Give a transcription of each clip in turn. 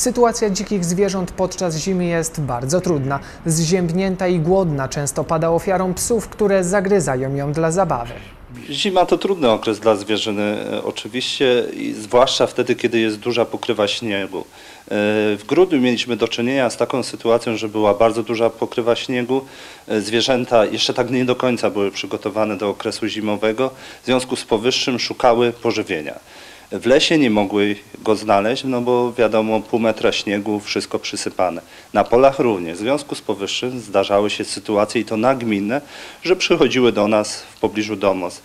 Sytuacja dzikich zwierząt podczas zimy jest bardzo trudna. Zziębnięta i głodna często pada ofiarą psów, które zagryzają ją dla zabawy. Zima to trudny okres dla zwierzyny, e, oczywiście, zwłaszcza wtedy, kiedy jest duża pokrywa śniegu. E, W grudniu mieliśmy do czynienia z taką sytuacją, że była bardzo duża pokrywa śniegu. E, Zwierzęta jeszcze tak nie do końca były przygotowane do okresu zimowego, w związku z powyższym szukały pożywienia. W lesie nie mogły go znaleźć, no bo wiadomo, pół metra śniegu, wszystko przysypane. Na polach również. W związku z powyższym zdarzały się sytuacje i to nagminne, że przychodziły do nas w pobliżu domostw.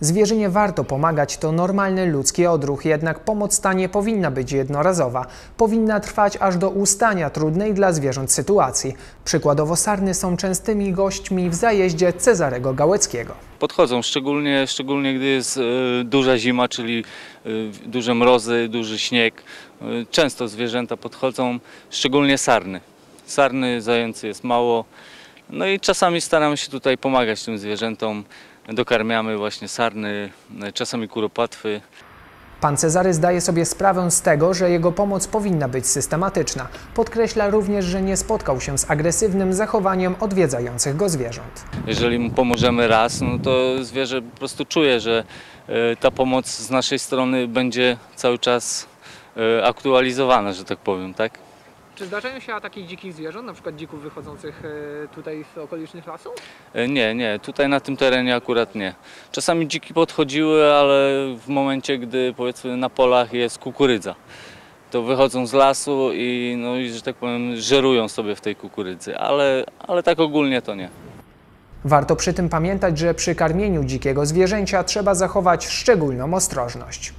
Zwierzynie warto pomagać, to normalny ludzki odruch, jednak pomoc ta nie powinna być jednorazowa. Powinna trwać aż do ustania trudnej dla zwierząt sytuacji. Przykładowo sarny są częstymi gośćmi w zajeździe Cezarego Gałeckiego. podchodzą, szczególnie, szczególnie gdy jest e, duża zima, czyli e, duże mrozy, duży śnieg. E, Często zwierzęta podchodzą, szczególnie sarny. Sarny, zający jest mało. No i czasami staramy się tutaj pomagać tym zwierzętom. Dokarmiamy właśnie sarny, czasami kuropatwy. Pan Cezary zdaje sobie sprawę z tego, że jego pomoc powinna być systematyczna. Podkreśla również, że nie spotkał się z agresywnym zachowaniem odwiedzających go zwierząt. Jeżeli mu pomożemy raz, no to zwierzę po prostu czuje, że e, ta pomoc z naszej strony będzie cały czas e, aktualizowana, że tak powiem, tak? Czy zdarzają się ataki dzikich zwierząt, na przykład dzików wychodzących e, tutaj z okolicznych lasów? E, Nie, nie, tutaj na tym terenie akurat nie. Czasami dziki podchodziły, ale w momencie, gdy powiedzmy na polach jest kukurydza, to wychodzą z lasu i, no, i że tak powiem, żerują sobie w tej kukurydzy, ale, ale tak ogólnie to nie. Warto przy tym pamiętać, że przy karmieniu dzikiego zwierzęcia trzeba zachować szczególną ostrożność.